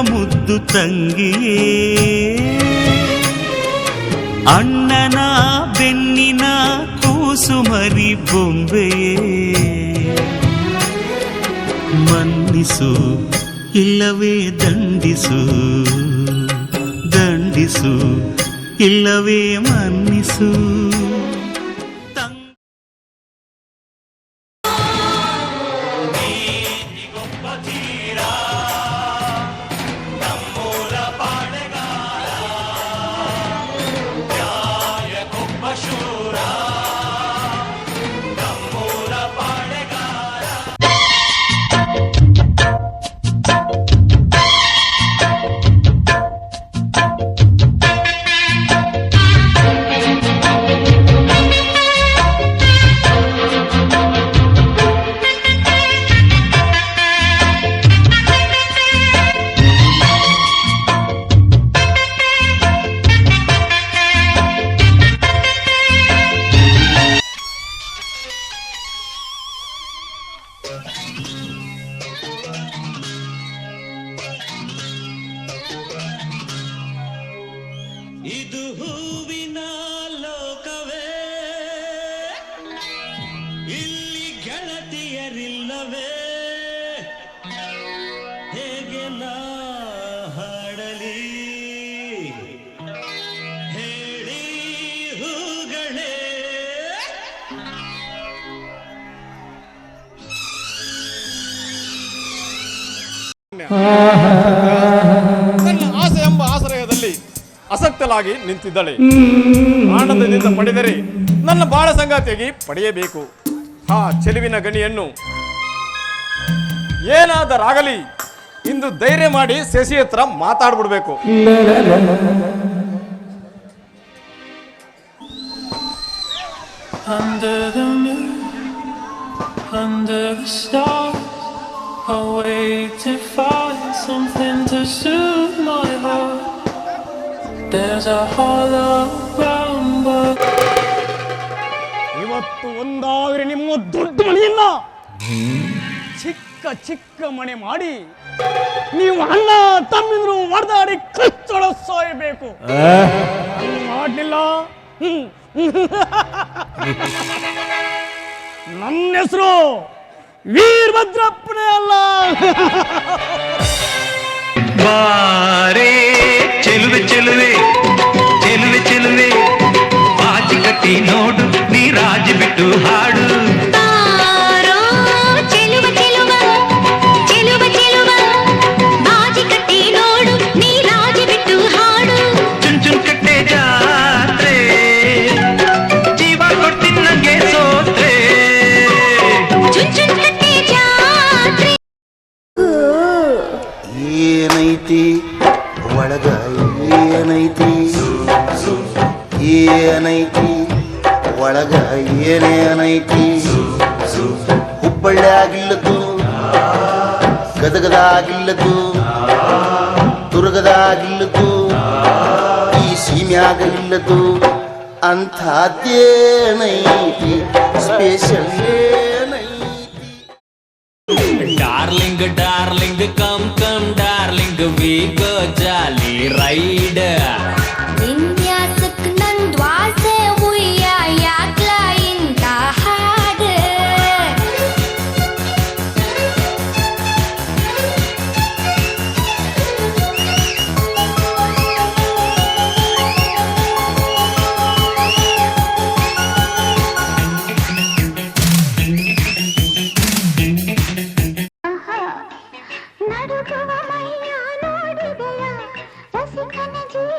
ಮುದ್ದು ತಂಗಿಯೇ ಅಣ್ಣನ ಬೆನ್ನಿನ ಕೂಸು ಮರಿ ಬೊಂಬೆಯೇ ಮನ್ನಿಸು ಇಲ್ಲವೇ ದಂಡಿಸು ದಂಡಿಸು ಇಲ್ಲವೇ ಮನ್ನಿಸು ಇದು ಹೂವಿನ ಲೋಕವೇ. ಇಲ್ಲಿ ಗೆಳತಿಯರಿಲ್ಲವೇ. ಹೇಗೆ ನಾ ನನ್ನ ಆಸೆ ಎಂಬ ಆಶ್ರಯದಲ್ಲಿ ಅಸಕ್ತಲಾಗಿ ನಿಂತಿದ್ದಾಳೆ. ಆನಂದದಿಂದ ಪಡೆದರೆ ನನ್ನ ಬಾಳ ಸಂಗಾತಿಯಾಗಿ ಪಡೆಯಬೇಕು. ಆ ಚೆಲುವಿನ ಗಣಿಯನ್ನು ಏನಾದರಾಗಲಿ ಇಂದು ಧೈರ್ಯ ಮಾಡಿ ಶಶಿ ಹತ್ರ ಮಾತಾಡ್ಬಿಡ್ಬೇಕು. Under the moon, under the stars, I wait to find something to soothe my heart. There's a hollow rumble. but ಇವತ್ತು ಒಂದಾದ್ರೆ ನಿಮ್ಮ ದೊಡ್ಡ ಮನೆಯನ್ನ ಚಿಕ್ಕ ಚಿಕ್ಕ ಮನೆ ಮಾಡಿ ನೀವು ಅಣ್ಣ ತಮ್ಮಿಂದ್ರು ಹೊಡೆದಾಡಿ ಕಚ್ಚೊಳ ಸಾಯಬೇಕು ಮಾಡಲಿಲ್ಲ ಮಾಡ್ಲಿಲ್ಲ ನನ್ನ ಹೆಸರು ವೀರಭದ್ರಪ್ಪನೇ ಅಲ್ಲ. ಬಾರೇ ಚೆಲುವೆ ಚೆಲುವೆ. ಏನೈತಿ ಏನೈತಿ ಒಳಗ ಏನೇನೈತಿ ಹುಬ್ಬಳ್ಳಿ ಆಗಿಲ್ಲದು ಗದಗದಾಗಿಲ್ಲದು ದುರ್ಗದಾಗಿಲ್ಲದು ಈ ಸೀಮ್ಯಾಗ ಇಲ್ಲದು ಅಂಥದ್ದೇನೈತಿ ಸ್ಪೆಷಲ್ ಏನೈತಿ darling darling come come darling we go another